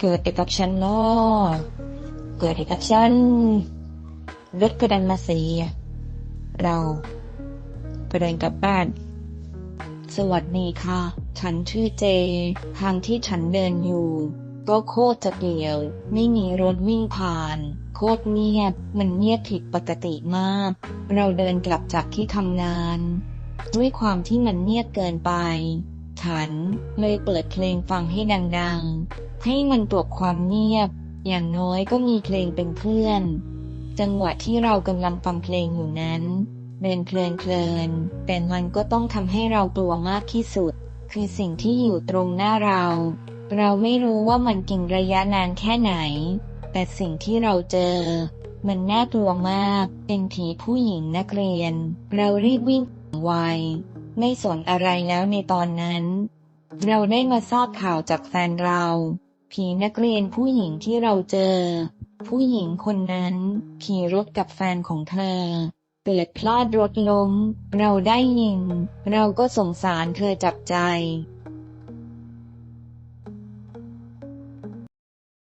เกิดอะไรกับฉันเนาะเกิดอะไรกับฉันรถก็ดันมาเสียเราไปเดินกลับบ้าน สวัสดีค่ะ ฉันชื่อเจ ทางที่ฉันเดินอยู่ก็โคตรจะเดียว ไม่มีรถวิ่งผ่าน โคตรเงียบ มันเงียบผิดปกติมาก เราเดินกลับจากที่ทำงาน ด้วยความที่มันเงียบเกินไป ฉัน เลยเปิดเพลงฟังให้ดังๆ ให้มันปลบความเงียบ อย่างน้อยก็มีเพลงเป็นเพื่อน จังหวะที่เรากำลังฟังเพลงอยู่นั้นเดินเพลินเพลินแต่มันก็ต้องทำให้เรากลัวมากที่สุด คือสิ่งที่อยู่ตรงหน้าเรา เราไม่รู้ว่ามันกินระยะนานแค่ไหน แต่สิ่งที่เราเจอ มันน่ากลัวมาก เป็นผีผู้หญิงนักเรียน เรารีบวิ่งไว ไม่สนอะไรแล้วในตอนนั้น เราได้มาทราบข่าวจากแฟนเรา ผีนักเรียนผู้หญิงที่เราเจอ ผู้หญิงคนนั้นขี่รถกับแฟนของเธอเกิดพลาดรถล้ม เราได้ยิน เราก็สงสารเธอจับใจ